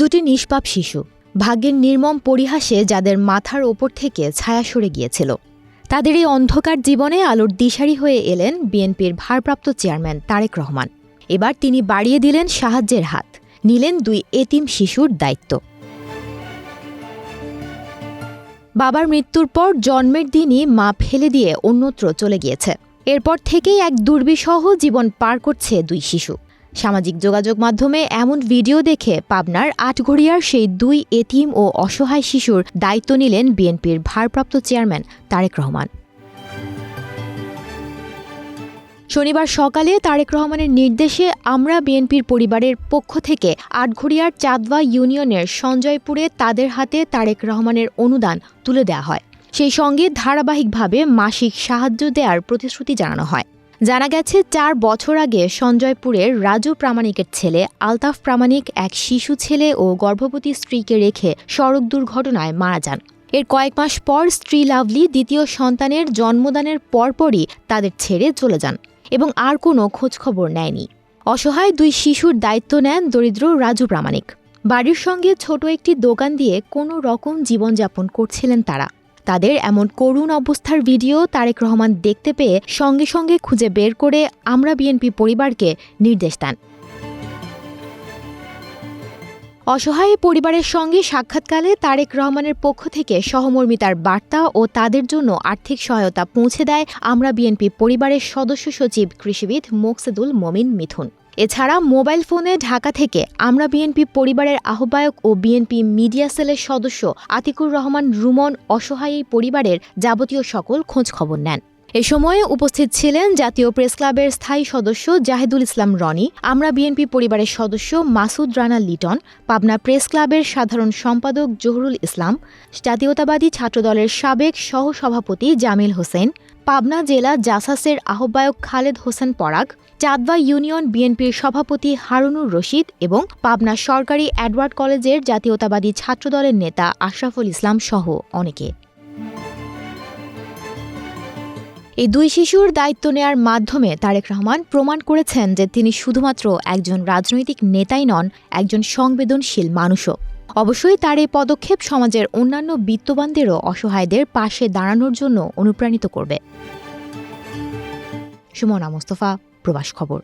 দুটি নিষ্পাপ শিশু, ভাগ্যের নির্মম পরিহাসে যাদের মাথার ওপর থেকে ছায়া সরে গিয়েছিল। তাদের এই অন্ধকার জীবনে আলোর দিশারি হয়ে এলেন বিএনপির ভারপ্রাপ্ত চেয়ারম্যান তারেক রহমান। এবার তিনি বাড়িয়ে দিলেন সাহায্যের হাত, নিলেন দুই এতিম শিশুর দায়িত্ব। বাবার মৃত্যুর পর জন্মের দিনই মা ফেলে দিয়ে অন্যত্র চলে গিয়েছে। এরপর থেকেই এক দুর্বিসহ জীবন পার করছে দুই শিশু। সামাজিক যোগাযোগ মাধ্যমে এমন ভিডিও দেখে পাবনার আটঘরিয়ার সেই দুই এতিম ও অসহায় শিশুর দায়িত্ব নিলেন বিএনপির ভারপ্রাপ্ত চেয়ারম্যান তারেক রহমান। শনিবার সকালে তারেক রহমানের নির্দেশে আমরা বিএনপির পরিবারের পক্ষ থেকে আটঘরিয়ার চাঁদওয়া ইউনিয়নের সঞ্জয়পুরে তাদের হাতে তারেক রহমানের অনুদান তুলে দেওয়া হয়। সেই সঙ্গে ধারাবাহিকভাবে মাসিক সাহায্য দেওয়ার প্রতিশ্রুতি জানানো হয়। জানা গেছে, চার বছর আগে সঞ্জয়পুরের রাজু প্রামাণিকের ছেলে আলতাফ প্রামাণিক এক শিশু ছেলে ও গর্ভবতী স্ত্রীকে রেখে সড়ক দুর্ঘটনায় মারা যান। এর কয়েক মাস পর স্ত্রী লাভলি দ্বিতীয় সন্তানের জন্মদানের পরপরই তাদের ছেড়ে চলে যান এবং আর কোনো খোঁজখবর নেয়নি। অসহায় দুই শিশুর দায়িত্ব নেন দরিদ্র রাজু প্রামাণিক। বাড়ির সঙ্গে ছোট একটি দোকান দিয়ে কোনো রকম জীবনযাপন করছিলেন তারা। তাদের এমন করুণ অবস্থার ভিডিও তারেক রহমান দেখতে পেয়ে সঙ্গে সঙ্গে খুঁজে বের করে আমরা বিএনপি পরিবারকে নির্দেশ দেন। অসহায় পরিবারের সঙ্গে সাক্ষাৎকালে তারেক রহমানের পক্ষ থেকে সহমর্মিতার বার্তা ও তাদের জন্য আর্থিক সহায়তা পৌঁছে দেয় আমরা বিএনপি পরিবারের সদস্য সচিব কৃষিবিদ মোকসেদুল মমিন মিথুন। এছাড়া মোবাইল ফোনে ঢাকা থেকে আমরা বিএনপি পরিবারের আহ্বায়ক ও বিএনপি মিডিয়া সেলের সদস্য আতিকুর রহমান রুমন অসহায়ী পরিবারের যাবতীয় সকল খোঁজখবর নেন। এ সময়ে উপস্থিত ছিলেন জাতীয় প্রেস ক্লাবের স্থায়ী সদস্য জাহিদুল ইসলাম রনি, আমরা বিএনপি পরিবারের সদস্য মাসুদ রানা লিটন, পাবনা প্রেস ক্লাবের সাধারণ সম্পাদক জহুরুল ইসলাম, জাতীয়তাবাদী ছাত্রদলের সাবেক সহসভাপতি জামিল হোসেন, পাবনা জেলা জাসাসের আহ্বায়ক খালেদ হোসেন পরাগ, চাঁদবা ইউনিয়ন বিএনপির সভাপতি হারুনুর রশিদ এবং পাবনা সরকারি অ্যাডওয়ার্ড কলেজের জাতীয়তাবাদী ছাত্রদলের নেতা আশরাফুল ইসলাম সহ অনেকে। এই দুই শিশুর দায়িত্ব নেয়ার মাধ্যমে তারেক রহমান প্রমাণ করেছেন যে তিনি শুধুমাত্র একজন রাজনৈতিক নেতাই নন, একজন সংবেদনশীল মানুষও। অবশ্যই তার এই পদক্ষেপ সমাজের অন্যান্য বিত্তবানদেরও অসহায়দের পাশে দাঁড়ানোর জন্য অনুপ্রাণিত করবে। সুমনা মোস্তফা, প্রবাস খবর।